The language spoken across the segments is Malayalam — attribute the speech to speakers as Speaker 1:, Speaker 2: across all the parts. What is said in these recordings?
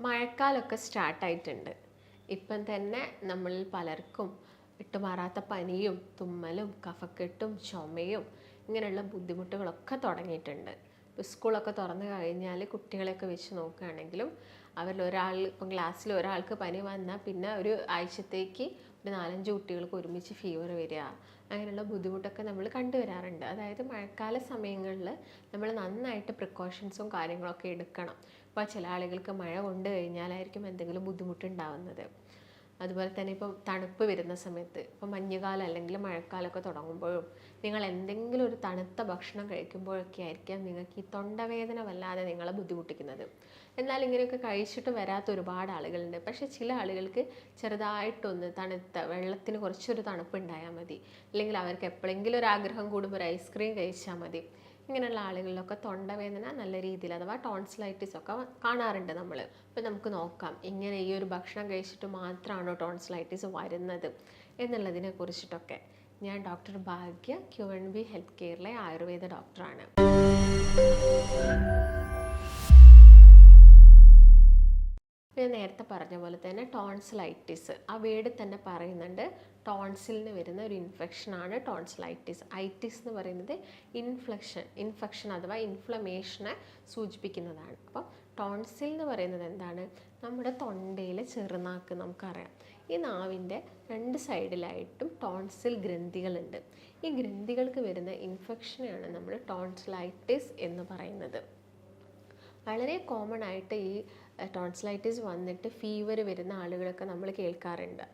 Speaker 1: മഴക്കാലമൊക്കെ സ്റ്റാർട്ടായിട്ടുണ്ട് ഇപ്പം തന്നെ നമ്മളിൽ പലർക്കും വിട്ടുമാറാത്ത പനിയും തുമ്മലും കഫക്കെട്ടും ചുമയും ഇങ്ങനെയുള്ള ബുദ്ധിമുട്ടുകളൊക്കെ തുടങ്ങിയിട്ടുണ്ട്. ഇപ്പോൾ സ്കൂളൊക്കെ തുറന്നു കഴിഞ്ഞാൽ കുട്ടികളെയൊക്കെ വെച്ച് നോക്കുകയാണെങ്കിലും അവരിൽ ഒരാൾ ഇപ്പം ക്ലാസ്സിൽ ഒരാൾക്ക് പനി വന്നാൽ പിന്നെ ഒരു ആഴ്ചത്തേക്ക് ഒരു നാലഞ്ച് കുട്ടികൾക്ക് ഒരുമിച്ച് ഫീവർ വരിക അങ്ങനെയുള്ള ബുദ്ധിമുട്ടൊക്കെ നമ്മൾ കണ്ടുവരാറുണ്ട്. അതായത് മഴക്കാല സമയങ്ങളിൽ നമ്മൾ നന്നായിട്ട് പ്രിക്കോഷൻസും കാര്യങ്ങളൊക്കെ എടുക്കണം. അപ്പോൾ ചില ആളുകൾക്ക് മഴ കൊണ്ടു കഴിഞ്ഞാലായിരിക്കും എന്തെങ്കിലും ബുദ്ധിമുട്ടുണ്ടാവുന്നത്. അതുപോലെ തന്നെ ഇപ്പോൾ തണുപ്പ് വരുന്ന സമയത്ത് ഇപ്പോൾ മഞ്ഞുകാലം അല്ലെങ്കിൽ മഴക്കാലമൊക്കെ തുടങ്ങുമ്പോഴും നിങ്ങൾ എന്തെങ്കിലും ഒരു തണുത്ത ഭക്ഷണം കഴിക്കുമ്പോഴൊക്കെ ആയിരിക്കാം നിങ്ങൾക്ക് ഈ തൊണ്ടവേദന വല്ലാതെ നിങ്ങളെ ബുദ്ധിമുട്ടിക്കുന്നത്. എന്നാൽ ഇങ്ങനെയൊക്കെ കഴിച്ചിട്ട് വരാത്ത ഒരുപാട് ആളുകളുണ്ട്. പക്ഷേ ചില ആളുകൾക്ക് ചെറുതായിട്ടൊന്ന് തണുത്ത വെള്ളത്തിന് കുറച്ചൊരു തണുപ്പ് ഉണ്ടായാൽ മതി. അല്ലെങ്കിൽ അവർക്ക് എപ്പോഴെങ്കിലും ഒരു ആഗ്രഹം കൂടുമ്പോൾ ഒരു ഐസ്ക്രീം കഴിച്ചാൽ മതി. ഇങ്ങനെയുള്ള ആളുകളിലൊക്കെ തൊണ്ടവേദന നല്ല രീതിയിൽ അഥവാ ടോൺസിലൈറ്റിസ് ഒക്കെ കാണാറുണ്ട് നമ്മൾ അപ്പോൾ നമുക്ക് നോക്കാം. ഇങ്ങനെ ഈ ഒരു ഭക്ഷണം കഴിച്ചിട്ട് മാത്രമാണോ ടോൺസിലൈറ്റിസ് വരുന്നത് എന്നുള്ളതിനെ കുറിച്ചിട്ടൊക്കെ. ഞാൻ doctor Bhagya Q N B health കെയറിലെ Ayurveda ഡോക്ടറാണ് ഞാൻ നേരത്തെ പറഞ്ഞ പോലെ തന്നെ ടോൺസിലൈറ്റിസ് ആ വേർഡ് തന്നെ പറയുന്നുണ്ട്. ടോൺസിലിന് വരുന്ന ഒരു ഇൻഫെക്ഷനാണ് ടോൺസിലൈറ്റിസ് ഐറ്റിസ് എന്ന് പറയുന്നത് ഇൻഫ്ലക്ഷൻ ഇൻഫെക്ഷൻ അഥവാ ഇൻഫ്ലമേഷനെ സൂചിപ്പിക്കുന്നതാണ്. അപ്പം ടോൺസിൽ എന്ന് പറയുന്നത് എന്താണ്? നമ്മുടെ തൊണ്ടയിലെ ചെറുനാക്ക് നമുക്കറിയാം. ഈ നാവിന്റെ രണ്ട് സൈഡിലായിട്ടും ടോൺസിൽ ഗ്രന്ഥികളുണ്ട്. ഈ ഗ്രന്ഥികൾക്ക് വരുന്ന ഇൻഫെക്ഷനെയാണ് നമ്മൾ ടോൺസിലൈറ്റിസ് എന്ന് പറയുന്നത്. വളരെ കോമൺ ആയിട്ട് ഈ ടോൺസിലൈറ്റിസ് വന്നിട്ട് ഫീവർ വരുന്ന ആളുകളൊക്കെ നമ്മൾ കേൾക്കാറുണ്ട്.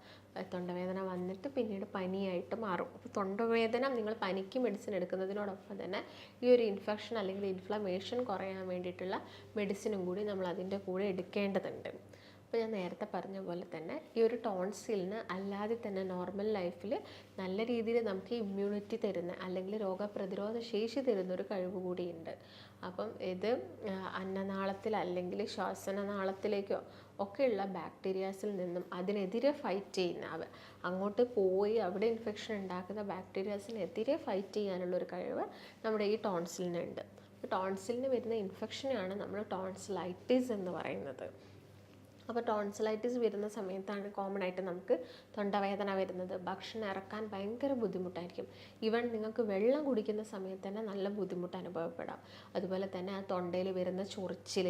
Speaker 1: തൊണ്ടവേദന വന്നിട്ട് പിന്നീട് പനിയായിട്ട് മാറും. അപ്പോൾ തൊണ്ടവേദന നിങ്ങൾ പനിക്ക് മെഡിസിൻ എടുക്കുന്നതിനോടൊപ്പം തന്നെ ഈ ഒരു ഇൻഫെക്ഷൻ അല്ലെങ്കിൽ ഇൻഫ്ലമേഷൻ കുറയാൻ വേണ്ടിയിട്ടുള്ള മെഡിസിനും കൂടി നമ്മൾ അതിന്റെ കൂടെ എടുക്കേണ്ടതുണ്ട്. അപ്പോൾ ഞാൻ നേരത്തെ പറഞ്ഞ പോലെ തന്നെ ഈ ഒരു ടോൺസിലിന് അല്ലാതെ തന്നെ നോർമൽ ലൈഫിൽ നല്ല രീതിയിൽ നമുക്ക് ഇമ്മ്യൂണിറ്റി തരുന്ന അല്ലെങ്കിൽ രോഗപ്രതിരോധ ശേഷി തരുന്ന ഒരു കഴിവ് കൂടിയുണ്ട്. അപ്പം ഇത് അന്നനാളത്തിൽ അല്ലെങ്കിൽ ശ്വാസനനാളത്തിലേക്കോ ഒക്കെയുള്ള ബാക്ടീരിയാസിൽ നിന്നും അതിനെതിരെ ഫൈറ്റ് ചെയ്യുന്ന അങ്ങോട്ട് പോയി അവിടെ ഇൻഫെക്ഷൻ ഉണ്ടാക്കുന്ന ബാക്ടീരിയാസിനെതിരെ ഫൈറ്റ് ചെയ്യാനുള്ള ഒരു കഴിവ് നമ്മുടെ ഈ ടോൺസിലിനുണ്ട് ടോൺസിലിന് വരുന്ന ഇൻഫെക്ഷനാണ് നമ്മൾ ടോൺസിലൈറ്റിസ് എന്ന് പറയുന്നത്. അപ്പോൾ ടോൺസിലൈറ്റിസ് വരുന്ന സമയത്താണ് കോമൺ ആയിട്ട് നമുക്ക് തൊണ്ടവേദന വരുന്നത്. ഭക്ഷണം ഇറക്കാൻ ഭയങ്കര ബുദ്ധിമുട്ടായിരിക്കും. ഈവൻ നിങ്ങൾക്ക് വെള്ളം കുടിക്കുന്ന സമയത്ത് തന്നെ നല്ല ബുദ്ധിമുട്ട് അനുഭവപ്പെടാം. അതുപോലെ തന്നെ ആ തൊണ്ടയിൽ വരുന്ന ചൊറിച്ചിൽ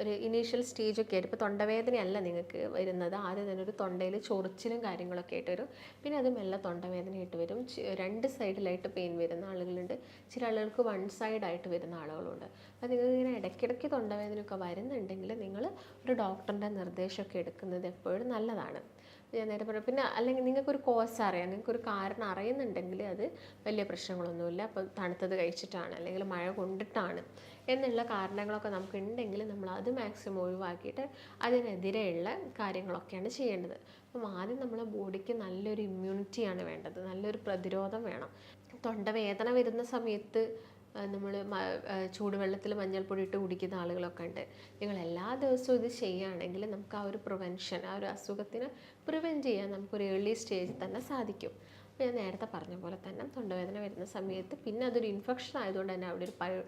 Speaker 1: ഒരു ഇനീഷ്യൽ സ്റ്റേജ് ഒക്കെ ആയിട്ട് ഇപ്പോൾ തൊണ്ടവേദനയല്ല നിങ്ങൾക്ക് വരുന്നത്. ആദ്യം തന്നെ ഒരു തൊണ്ടയിൽ ചൊറിച്ചിലും കാര്യങ്ങളൊക്കെ ആയിട്ട് വരും. പിന്നെ അത് മെല്ലെ തൊണ്ടവേദനയായിട്ട് വരും. രണ്ട് സൈഡിലായിട്ട് പെയിൻ വരുന്ന ആളുകളുണ്ട്. ചില ആളുകൾക്ക് വൺ സൈഡായിട്ട് വരുന്ന ആളുകളുണ്ട്. അപ്പോൾ നിങ്ങൾക്ക് ഇങ്ങനെ ഇടയ്ക്കിടയ്ക്ക് തൊണ്ടവേദനയൊക്കെ വരുന്നുണ്ടെങ്കിൽ നിങ്ങൾ ഒരു ഡോക്ടറിന്റെ നിർദ്ദേശമൊക്കെ എടുക്കുന്നത് എപ്പോഴും നല്ലതാണ്. ഞാൻ നേരെ പറഞ്ഞു. പിന്നെ അല്ലെങ്കിൽ നിങ്ങൾക്കൊരു കോസ് അറിയാം. നിങ്ങൾക്കൊരു കാരണം അറിയുന്നുണ്ടെങ്കിൽ അത് വലിയ പ്രശ്നങ്ങളൊന്നുമില്ല. അപ്പോൾ തണുത്തത് കഴിച്ചിട്ടാണ് അല്ലെങ്കിൽ മഴ കൊണ്ടിട്ടാണ് എന്നുള്ള കാരണങ്ങളൊക്കെ നമുക്ക് ഉണ്ടെങ്കിൽ നമ്മൾ അത് മാക്സിമം ഒഴിവാക്കിയിട്ട് അതിനെതിരെയുള്ള കാര്യങ്ങളൊക്കെയാണ് ചെയ്യേണ്ടത്. അപ്പം ആദ്യം നമ്മുടെ ബോഡിക്ക് നല്ലൊരു ഇമ്മ്യൂണിറ്റിയാണ് വേണ്ടത്. നല്ലൊരു പ്രതിരോധം വേണം. തൊണ്ടവേദന വരുന്ന സമയത്ത് നമ്മൾ ചൂടുവെള്ളത്തിൽ മഞ്ഞൾപ്പൊടി ഇട്ട് കുടിക്കുന്ന ആളുകളൊക്കെ ഉണ്ട്. നിങ്ങൾ എല്ലാ ദിവസവും ഇത് ചെയ്യുകയാണെങ്കിൽ നമുക്ക് ആ ഒരു പ്രിവെൻഷൻ ആ ഒരു അസുഖത്തിന് പ്രിവെന്റ് ചെയ്യാൻ നമുക്കൊരു ഏർലി സ്റ്റേജിൽ തന്നെ സാധിക്കും. അപ്പോൾ ഞാൻ നേരത്തെ പറഞ്ഞ പോലെ തന്നെ തൊണ്ടവേദന വരുന്ന സമയത്ത് പിന്നെ അതൊരു ഇൻഫെക്ഷൻ ആയതുകൊണ്ട് തന്നെ അവിടെ ഒരു പഴു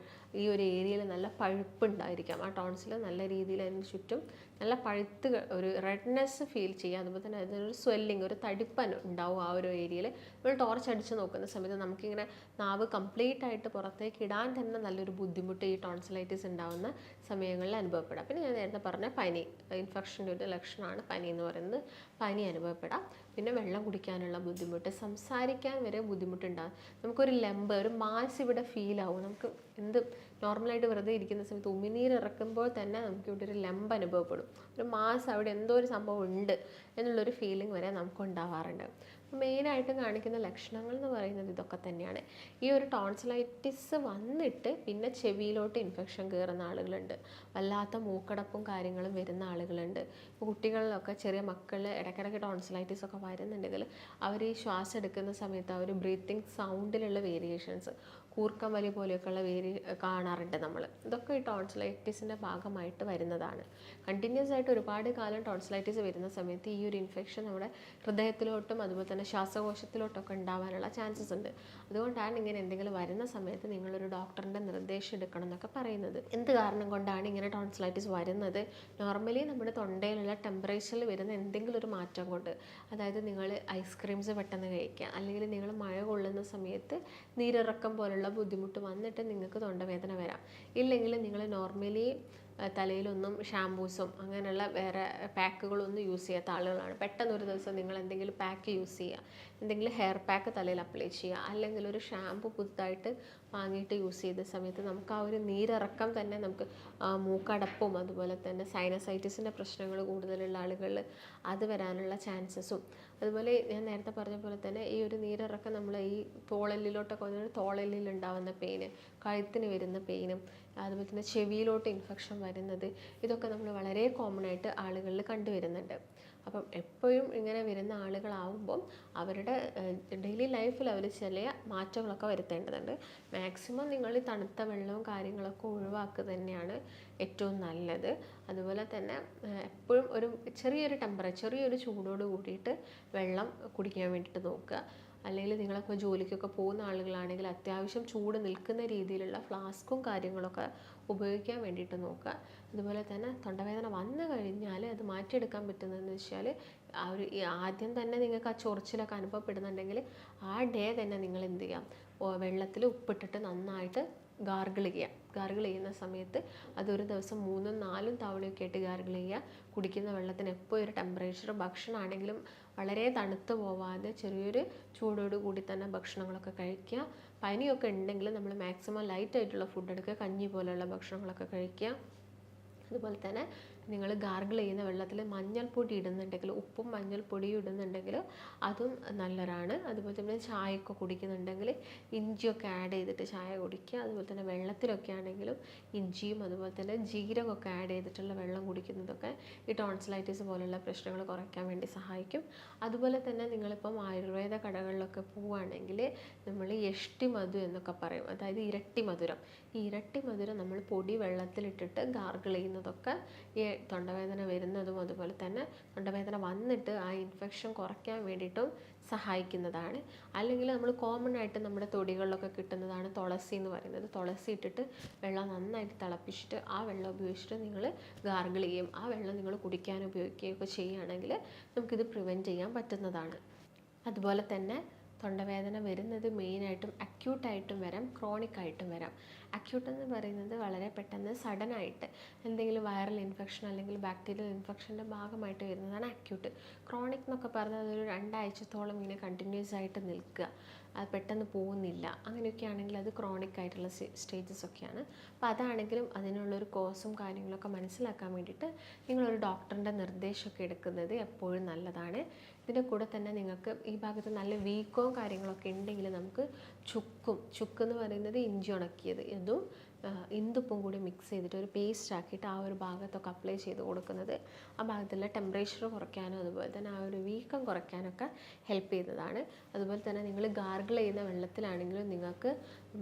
Speaker 1: ഈ ഒരു ഏരിയയിൽ നല്ല പഴുപ്പ് ഉണ്ടായിരിക്കാം. ആ ടോൺസിൽ നല്ല രീതിയിൽ അതിന് ചുറ്റും നല്ല പഴുത്ത് ഒരു റെഡ്നെസ് ഫീൽ ചെയ്യുക. അതുപോലെ തന്നെ അതിനൊരു സ്വെല്ലിങ് ഒരു തടിപ്പൻ ഉണ്ടാവും ആ ഒരു ഏരിയയിൽ നമ്മൾ ടോർച്ച് അടിച്ച് നോക്കുന്ന സമയത്ത് നമുക്കിങ്ങനെ നാവ് കംപ്ലീറ്റ് ആയിട്ട് പുറത്തേക്ക് ഇടാൻ തന്നെ നല്ലൊരു ബുദ്ധിമുട്ട് ഈ ടോൺസിലൈറ്റിസ് ഉണ്ടാവുന്ന സമയങ്ങളിൽ അനുഭവപ്പെടാം. പിന്നെ ഞാൻ നേരത്തെ പറഞ്ഞ പനി ഇൻഫെക്ഷന്റെ ഒരു ലക്ഷണമാണ് പനി എന്ന് പറയുന്നത്. പനി അനുഭവപ്പെടാം. പിന്നെ വെള്ളം കുടിക്കാനുള്ള ബുദ്ധിമുട്ട് സംസാരിക്കാൻ വരെ ബുദ്ധിമുട്ടുണ്ടാകും. നമുക്കൊരു ലെമ്പ് ഒരു മാസ് ഇവിടെ ഫീൽ ആവും. നമുക്ക് എന്ത് നോർമലായിട്ട് വെറുതെ ഇരിക്കുന്ന സമയത്ത് ഉമിനീർ ഇറക്കുമ്പോൾ തന്നെ നമുക്ക് ഇവിടെ ഒരു ലംബ് അനുഭവപ്പെടും. ഒരു മാസം അവിടെ എന്തോ ഒരു സംഭവം ഉണ്ട്. എന്നുള്ളൊരു ഫീലിംഗ് വരെ നമുക്ക് ഉണ്ടാവാറുണ്ട് മെയിനായിട്ടും കാണിക്കുന്ന ലക്ഷണങ്ങൾ എന്ന് പറയുന്നത് ഇതൊക്കെ തന്നെയാണ്. ഈ ഒരു ടോൺസിലൈറ്റിസ് വന്നിട്ട് പിന്നെ ചെവിയിലോട്ട് ഇൻഫെക്ഷൻ കയറുന്ന ആളുകളുണ്ട്. വല്ലാത്ത മൂക്കടപ്പും കാര്യങ്ങളും വരുന്ന ആളുകളുണ്ട്. ഇപ്പോൾ കുട്ടികളിലൊക്കെ ചെറിയ മക്കൾ ഇടയ്ക്കിടയ്ക്ക് ടോൺസിലൈറ്റിസ് ഒക്കെ വരുന്നുണ്ടെങ്കിൽ അവർ ഈ ശ്വാസം എടുക്കുന്ന സമയത്ത് ആ ഒരു ബ്രീത്തിങ് സൗണ്ടിലുള്ള വേരിയേഷൻസ് കൂർക്കം വലി പോലെയൊക്കെയുള്ള വേരി കാണാറുണ്ട് നമ്മൾ ഇതൊക്കെ ഈ ടോൺസിലൈറ്റിസിന്റെ ഭാഗമായിട്ട് വരുന്നതാണ്. കണ്ടിന്യൂസ് ആയിട്ട് ഒരുപാട് കാലം ടോൺസിലൈറ്റിസ് വരുന്ന സമയത്ത് ഈ ഒരു ഇൻഫെക്ഷൻ നമ്മുടെ ഹൃദയത്തിലോട്ടും അതുപോലെ തന്നെ ശ്വാസകോശത്തിലോട്ടൊക്കെ ഉണ്ടാവാനുള്ള ചാൻസസ് ഉണ്ട്. അതുകൊണ്ടാണ് ഇങ്ങനെ എന്തെങ്കിലും വരുന്ന സമയത്ത് നിങ്ങളൊരു ഡോക്ടറിന്റെ നിർദ്ദേശം എടുക്കണം എന്നൊക്കെ പറയുന്നത്. എന്ത് കാരണം കൊണ്ടാണ് ഇങ്ങനെ ടോൺസിലൈറ്റിസ് വരുന്നത്? നോർമലി നമ്മുടെ തൊണ്ടയിലുള്ള ടെമ്പറേച്ചറിൽ വരുന്ന എന്തെങ്കിലും ഒരു മാറ്റം കൊണ്ട്. അതായത് നിങ്ങൾ ഐസ്ക്രീംസ് പെട്ടെന്ന് കഴിക്കുക. അല്ലെങ്കിൽ നിങ്ങൾ മഴ കൊള്ളുന്ന സമയത്ത് നീരിറക്കം പോലുള്ള ബുദ്ധിമുട്ട് വന്നിട്ട് നിങ്ങൾക്ക് തൊണ്ടവേദന വരാം. ഇല്ലെങ്കിൽ നിങ്ങൾ നോർമലി തലയിലൊന്നും ഷാമ്പൂസും അങ്ങനെയുള്ള വേറെ പാക്കുകളൊന്നും യൂസ് ചെയ്യാത്ത ആളുകളാണ്. പെട്ടെന്ന് ഒരു ദിവസം നിങ്ങൾ എന്തെങ്കിലും പാക്ക് യൂസ് ചെയ്യുക. എന്തെങ്കിലും ഹെയർ പാക്ക് തലയിൽ അപ്ലൈ ചെയ്യുക. അല്ലെങ്കിൽ ഒരു ഷാമ്പു പുതുതായിട്ട് വാങ്ങിയിട്ട് യൂസ് ചെയ്ത സമയത്ത് നമുക്ക് ആ ഒരു നീരിറക്കം തന്നെ നമുക്ക് മൂക്കടപ്പും അതുപോലെ തന്നെ സൈനസൈറ്റിസിന്റെ പ്രശ്നങ്ങൾ കൂടുതലുള്ള ആളുകളിൽ അത് വരാനുള്ള ചാൻസസും അതുപോലെ ഞാൻ നേരത്തെ പറഞ്ഞ പോലെ തന്നെ ഈ ഒരു നീരിറക്കം നമ്മൾ ഈ തോളലിലോട്ടൊക്കെ വന്നിട്ട് തോളലിൽ ഉണ്ടാവുന്ന പെയിന് കഴുത്തിന് വരുന്ന പെയിനും അതുപോലെ തന്നെ ചെവിയിലോട്ട് ഇൻഫെക്ഷൻ വരുന്നത് ഇതൊക്കെ നമ്മൾ വളരെ കോമൺ ആയിട്ട് ആളുകളിൽ കണ്ടുവരുന്നുണ്ട്. അപ്പം എപ്പോഴും ഇങ്ങനെ വരുന്ന ആളുകളാവുമ്പം അവരുടെ ഡെയിലി ലൈഫിൽ അവർ ചില മാറ്റങ്ങളൊക്കെ വരുത്തേണ്ടതുണ്ട്. മാക്സിമം നിങ്ങൾ ഈ തണുത്ത വെള്ളവും കാര്യങ്ങളൊക്കെ ഒഴിവാക്കുക തന്നെയാണ് ഏറ്റവും നല്ലത്. അതുപോലെ തന്നെ എപ്പോഴും ഒരു ചെറിയൊരു ടെമ്പറേച്ചർ ചെറിയൊരു ചൂടോട് കൂടിയിട്ട് വെള്ളം കുടിക്കാൻ വേണ്ടിയിട്ട് നോക്കുക. അല്ലെങ്കിൽ നിങ്ങളൊക്കെ ജോലിക്കൊക്കെ പോകുന്ന ആളുകളാണെങ്കിൽ അത്യാവശ്യം ചൂട് നിൽക്കുന്ന രീതിയിലുള്ള ഫ്ലാസ്കും കാര്യങ്ങളൊക്കെ ഉപയോഗിക്കാൻ വേണ്ടിയിട്ട് നോക്കുക. അതുപോലെ തന്നെ തൊണ്ടവേദന വന്നു കഴിഞ്ഞാൽ അത് മാറ്റിയെടുക്കാൻ പറ്റുന്നതെന്ന് വെച്ചാൽ ആ ഒരു ആദ്യം തന്നെ നിങ്ങൾക്ക് ആ ചൊറിച്ചിലൊക്കെ അനുഭവപ്പെടുന്നുണ്ടെങ്കിൽ ആ ഡേ തന്നെ നിങ്ങൾ എന്ത് ചെയ്യാം? വെള്ളത്തിൽ ഉപ്പിട്ടിട്ട് നന്നായിട്ട് ഗാർഗിൾ ചെയ്യുക. ഗാർഗിൾ ചെയ്യുന്ന സമയത്ത് അതൊരു ദിവസം മൂന്നും നാലും തവണയൊക്കെ ആയിട്ട് ഗാർഗിൾ ചെയ്യുക. കുടിക്കുന്ന വെള്ളത്തിന് എപ്പോൾ ഒരു ടെമ്പറേച്ചർ ഭക്ഷണമാണെങ്കിലും വളരെ തണുത്ത് പോവാതെ ചെറിയൊരു ചൂടോട് കൂടി തന്നെ ഭക്ഷണങ്ങളൊക്കെ കഴിക്കുക. പനിയൊക്കെ ഉണ്ടെങ്കിൽ നമ്മൾ മാക്സിമം ലൈറ്റ് ആയിട്ടുള്ള ഫുഡ് എടുക്കുക. കഞ്ഞി പോലെയുള്ള ഭക്ഷണങ്ങളൊക്കെ കഴിക്കുക. അതുപോലെ തന്നെ നിങ്ങൾ ഗാർഗിൾ ചെയ്യുന്ന വെള്ളത്തിൽ മഞ്ഞൾപ്പൊടി ഇടുന്നുണ്ടെങ്കിൽ ഉപ്പും മഞ്ഞൾപ്പൊടിയും ഇടുന്നുണ്ടെങ്കിൽ അതും നല്ലതാണ്. അതുപോലെ തന്നെ ചായയൊക്കെ കുടിക്കുന്നുണ്ടെങ്കിൽ ഇഞ്ചിയൊക്കെ ആഡ് ചെയ്തിട്ട് ചായ കുടിക്കുക. അതുപോലെ തന്നെ വെള്ളത്തിലൊക്കെ ആണെങ്കിലും ഇഞ്ചിയും അതുപോലെ തന്നെ ജീരകമൊക്കെ ആഡ് ചെയ്തിട്ടുള്ള വെള്ളം കുടിക്കുന്നതൊക്കെ ഈ ടോൺസിലൈറ്റിസ് പോലുള്ള പ്രശ്നങ്ങൾ കുറയ്ക്കാൻ വേണ്ടി സഹായിക്കും. അതുപോലെ തന്നെ നിങ്ങളിപ്പം ആയുർവേദ കടകളിലൊക്കെ പോവുകയാണെങ്കിൽ നമ്മൾ എഷ്ടി മധു എന്നൊക്കെ പറയും. അതായത് ഇരട്ടി മധുരം. ഇരട്ടി മധുരം നമ്മൾ പൊടി വെള്ളത്തിലിട്ടിട്ട് ഗാർഗിൾ ചെയ്യുന്നതൊക്കെ ഈ തൊണ്ടവേദന വരുന്നതും അതുപോലെ തന്നെ തൊണ്ടവേദന വന്നിട്ട് ആ ഇൻഫെക്ഷൻ കുറയ്ക്കാൻ വേണ്ടിയിട്ടും സഹായിക്കുന്നതാണ്. അല്ലെങ്കിൽ നമ്മൾ കോമൺ ആയിട്ട് നമ്മുടെ തൊടികളിലൊക്കെ കിട്ടുന്നതാണ് തുളസി എന്ന് പറയുന്നത്. തുളസി ഇട്ടിട്ട് വെള്ളം നന്നായിട്ട് തിളപ്പിച്ചിട്ട് ആ വെള്ളം ഉപയോഗിച്ചിട്ട് നിങ്ങൾ ഗാർഗിൾ ചെയ്യും ആ വെള്ളം നിങ്ങൾ കുടിക്കാൻ ഉപയോഗിക്കുകയൊക്കെ ചെയ്യുകയാണെങ്കിൽ നമുക്കിത് പ്രിവെന്റ് ചെയ്യാൻ പറ്റുന്നതാണ്. അതുപോലെ തന്നെ തൊണ്ടവേദന വരുന്നത് മെയിനായിട്ടും അക്യൂട്ടായിട്ടും വരാം ക്രോണിക് ആയിട്ടും വരാം. അക്യൂട്ട് എന്ന് പറയുന്നത് വളരെ പെട്ടെന്ന് സഡൻ ആയിട്ട് എന്തെങ്കിലും വൈറൽ ഇൻഫെക്ഷൻ അല്ലെങ്കിൽ ബാക്ടീരിയൽ ഇൻഫെക്ഷന്റെ ഭാഗമായിട്ട് വരുന്നതാണ് അക്യൂട്ട് ക്രോണിക് എന്നൊക്കെ പറഞ്ഞാൽ അതൊരു രണ്ടാഴ്ചത്തോളം ഇങ്ങനെ കണ്ടിന്യൂസ് ആയിട്ട് നിൽക്കുക. പെട്ടെന്ന് പോകുന്നില്ല. അങ്ങനെയൊക്കെ ആണെങ്കിൽ അത് ക്രോണിക് ആയിട്ടുള്ള സ്റ്റേജസ് ഒക്കെയാണ്. അപ്പോൾ അതാണെങ്കിലും അതിനുള്ളൊരു കോസും കാര്യങ്ങളൊക്കെ മനസ്സിലാക്കാൻ വേണ്ടിയിട്ട് നിങ്ങളൊരു ഡോക്ടറിന്റെ നിർദ്ദേശമൊക്കെ എടുക്കുന്നത് എപ്പോഴും നല്ലതാണ്. ഇതിന്റെ കൂടെ തന്നെ നിങ്ങൾക്ക് ഈ ഭാഗത്ത് നല്ല വീക്കോ കാര്യങ്ങളൊക്കെ ഉണ്ടെങ്കിൽ നമുക്ക് ചുക്കും ചുക്ക് എന്ന് പറയുന്നത് ഇഞ്ചി ഉണക്കിയത് ഇതും ആ, ഇന്ദുപ്പും കൂടി മിക്സ് ചെയ്തിട്ട് ഒരു പേസ്റ്റ് ആക്കിയിട്ട് ആ ഒരു ഭാഗത്തൊക്കെ അപ്ലൈ ചെയ്ത് കൊടുക്കുന്നത്. ആ ഭാഗത്തുള്ള ടെമ്പറേച്ചർ കുറയ്ക്കാനും അതുപോലെ തന്നെ ആ ഒരു വീക്കം കുറയ്ക്കാനൊക്കെ ഹെൽപ്പ് ചെയ്തതാണ്. അതുപോലെ തന്നെ നിങ്ങൾ ഗാർഗിൾ ചെയ്യുന്ന വെള്ളത്തിലാണെങ്കിലും നിങ്ങൾക്ക്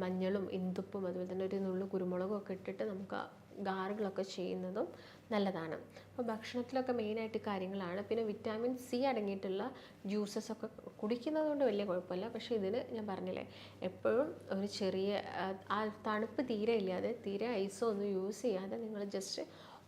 Speaker 1: മഞ്ഞളും ഇന്ദുപ്പും അതുപോലെ തന്നെ ഒരു നുള്ളു കുരുമുളകും ഒക്കെ ഇട്ടിട്ട് നമുക്ക് ഗാർഗിളൊക്കെ ചെയ്യുന്നതും നല്ലതാണ്. അപ്പോൾ ഭക്ഷണത്തിലൊക്കെ മെയിനായിട്ട് കാര്യങ്ങളാണ്. പിന്നെ വിറ്റാമിൻ സി അടങ്ങിയിട്ടുള്ള ജ്യൂസസ് ഒക്കെ കുടിക്കുന്നത് കൊണ്ട് വലിയ കുഴപ്പമില്ല. പക്ഷേ ഇതിന് ഞാൻ പറഞ്ഞില്ലേ എപ്പോഴും ഒരു ചെറിയ ആ തണുപ്പ് തീരെ ഇല്ലാതെ തീരെ ഐസോ ഒന്നും യൂസ് ചെയ്യാതെ നിങ്ങൾ ജസ്റ്റ്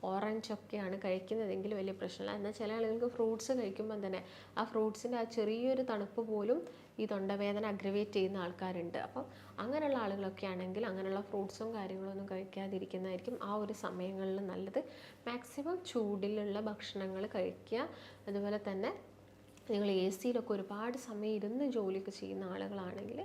Speaker 1: ഓറഞ്ച് ഒക്കെയാണ് കഴിക്കുന്നതെങ്കിൽ വലിയ പ്രശ്നമില്ല. എന്നാൽ ചില ആളുകൾക്ക് ഫ്രൂട്ട്സ് കഴിക്കുമ്പം തന്നെ ആ ഫ്രൂട്ട്സിന്റെ ആ ചെറിയൊരു തണുപ്പ് പോലും ഈ തൊണ്ടവേദന അഗ്രവേറ്റ് ചെയ്യുന്ന ആൾക്കാരുണ്ട്. അപ്പം അങ്ങനെയുള്ള ആളുകളൊക്കെ ആണെങ്കിൽ അങ്ങനെയുള്ള ഫ്രൂട്ട്സും കാര്യങ്ങളൊന്നും കഴിക്കാതിരിക്കുന്നതായിരിക്കും ആ ഒരു സമയങ്ങളിൽ നല്ലത്. മാക്സിമം ചൂടിലുള്ള ഭക്ഷണങ്ങൾ കഴിക്കുക. അതുപോലെ തന്നെ നിങ്ങൾ എ സിയിലൊക്കെ ഒരുപാട് സമയം ഇരുന്ന് ജോലിയൊക്കെ ചെയ്യുന്ന ആളുകളാണെങ്കിൽ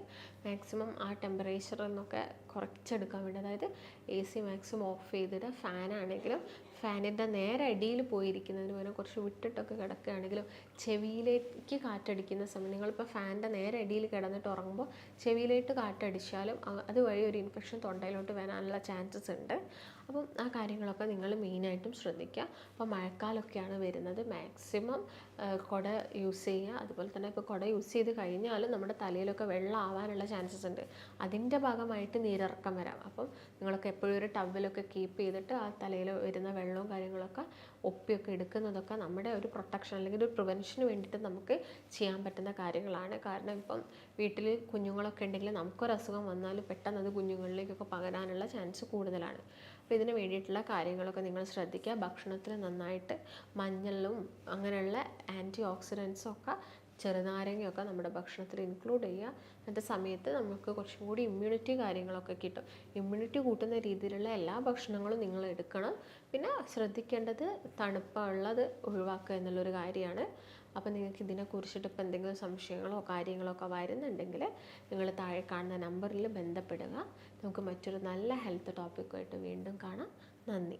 Speaker 1: മാക്സിമം ആ ടെമ്പറേച്ചർ എന്നൊക്കെ കുറച്ചെടുക്കാൻ വേണ്ടി അതായത് എ സി മാക്സിമം ഓഫ് ചെയ്തിട്ട് ഫാനാണെങ്കിലും ഫാനിന്റെ നേരെ അടിയിൽ പോയിരിക്കുന്നതിന് പകരം കുറച്ച് വിട്ടിട്ടൊക്കെ കിടക്കുകയാണെങ്കിലും ചെവിയിലേക്ക് കാറ്റടിക്കുന്ന സമയം നിങ്ങളിപ്പോൾ ഫാനിന്റെ നേരെ അടിയിൽ കിടന്നിട്ട് ഉറങ്ങുമ്പോൾ ചെവിയിലേക്ക് കാറ്റടിച്ചാലും അതുവഴി ഒരു ഇൻഫെക്ഷൻ തൊണ്ടയിലോട്ട് വരാനുള്ള ചാൻസസ് ഉണ്ട്. അപ്പം ആ കാര്യങ്ങളൊക്കെ നിങ്ങൾ മെയിനായിട്ടും ശ്രദ്ധിക്കുക. അപ്പോൾ മഴക്കാലമൊക്കെയാണ് വരുന്നത്. മാക്സിമം കുട യൂസ് ചെയ്യുക. അതുപോലെ തന്നെ ഇപ്പോൾ കുട യൂസ് ചെയ്ത് കഴിഞ്ഞാൽ നമ്മുടെ തലയിലൊക്കെ വെള്ളം ആവാനുള്ള ചാൻസസ് ഉണ്ട്. അതിന്റെ ഭാഗമായിട്ട് നീരിറക്കം വരാം. അപ്പം നിങ്ങളൊക്കെ എപ്പോഴും ഒരു ടവലൊക്കെ കീപ്പ് ചെയ്തിട്ട് ആ തലയിൽ വരുന്ന വെള്ളവും കാര്യങ്ങളൊക്കെ ഒപ്പിയൊക്കെ എടുക്കുന്നതൊക്കെ നമ്മുടെ ഒരു പ്രൊട്ടക്ഷൻ അല്ലെങ്കിൽ ഒരു പ്രിവെൻഷന് വേണ്ടിയിട്ട് നമുക്ക് ചെയ്യാൻ പറ്റുന്ന കാര്യങ്ങളാണ്. കാരണം ഇപ്പം വീട്ടിൽ കുഞ്ഞുങ്ങളൊക്കെ ഉണ്ടെങ്കിൽ നമുക്കൊരു അസുഖം വന്നാൽ പെട്ടെന്ന് അത് കുഞ്ഞുങ്ങളിലേക്കൊക്കെ പകരാനുള്ള ചാൻസ് കൂടുതലാണ്. അപ്പോൾ ഇതിന് വേണ്ടിയിട്ടുള്ള കാര്യങ്ങളൊക്കെ നിങ്ങൾ ശ്രദ്ധിക്കുക. ഭക്ഷണത്തിൽ നന്നായിട്ട് മഞ്ഞളും അങ്ങനെയുള്ള ആന്റി ഓക്സിഡൻസും ഒക്കെ ചെറുനാരങ്ങയൊക്കെ നമ്മുടെ ഭക്ഷണത്തിൽ ഇൻക്ലൂഡ് ചെയ്യുക. അങ്ങനത്തെ സമയത്ത് നമുക്ക് കുറച്ചും കൂടി ഇമ്മ്യൂണിറ്റി കാര്യങ്ങളൊക്കെ കിട്ടും. ഇമ്മ്യൂണിറ്റി കൂട്ടുന്ന രീതിയിലുള്ള എല്ലാ ഭക്ഷണങ്ങളും നിങ്ങൾ എടുക്കണം. പിന്നെ ശ്രദ്ധിക്കേണ്ടത് തണുപ്പുള്ളത് ഒഴിവാക്കുക എന്നുള്ളൊരു കാര്യമാണ്. അപ്പോൾ നിങ്ങൾക്ക് ഇതിനെക്കുറിച്ചിട്ട് ഇപ്പോൾ എന്തെങ്കിലും സംശയങ്ങളോ കാര്യങ്ങളോ ഒക്കെ വരുന്നുണ്ടെങ്കിൽ നിങ്ങൾ താഴെ കാണുന്ന നമ്പറിൽ ബന്ധപ്പെടുക. നമുക്ക് മറ്റൊരു നല്ല ഹെൽത്ത് ടോപ്പിക്കുമായിട്ട് വീണ്ടും കാണാം. നന്ദി.